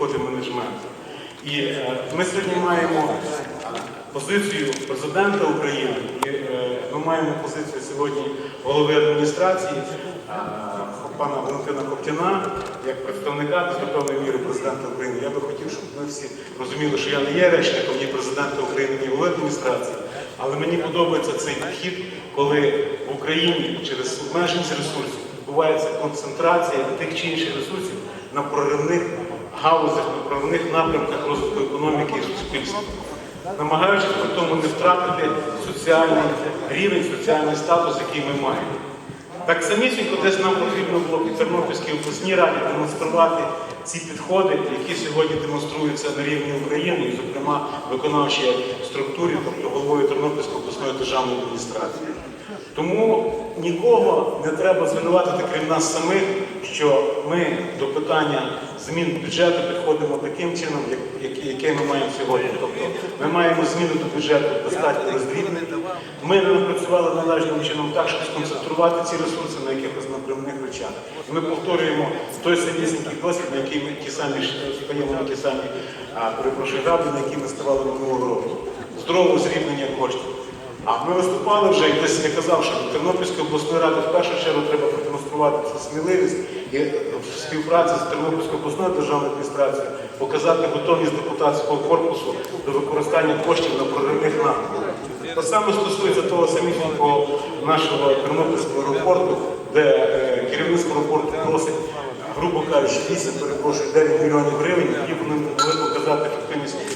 підходи менеджменту. І е, ми сьогодні маємо позицію президента України, і е, ми маємо позицію сьогодні голови адміністрації е, пана Валентина Коптіна, як представника з певної міри президента України. Я би хотів, щоб ми всі розуміли, що я не є речником ні президента України, ні голови адміністрації. Але мені подобається цей підхід, коли в Україні через обмеженість ресурсів відбувається концентрація тих чи інших ресурсів на проривних галузях, на проривних напрямках розвитку економіки і суспільства, намагаючись при тому не втратити соціальний рівень, соціальний статус, який ми маємо. Так самісінько десь нам потрібно було в Тернопільській обласній раді демонструвати ці підходи, які сьогодні демонструються на рівні України, і, зокрема, виконавчій структурі, тобто головою Тернопільської обласної державної адміністрації. Тому нікого не треба звинуватити, крім нас самих, що ми до питання змін бюджету підходимо таким чином, як, як- яке ми маємо сьогодні. Тобто ми маємо зміну до бюджету достатньо роздрібнити. Ми не напрацювали належним чином так, щоб сконцентрувати ці ресурси на якихось напрямних речах. І ми повторюємо той самісінький досвід, на який ми ті самі стаємо на ті самі, перепрошую, граблі, на які ми ставали минулого року. Здорового зрівнення коштів. А ми виступали вже, і десь я казав, що Тернопільської обласної ради в першу чергу треба продемонструвати цю сміливість і в співпраці з Тернопільською обласною державною адміністрацією показати готовність депутатського корпусу до використання коштів на проривних напрямках. Те саме стосується того самісінького нашого Тернопільського аеропорту, де е, керівництво аеропорту просить, грубо кажучи, 8, перепрошую, 9 мільйонів гривень, які вони могли показати ефективність.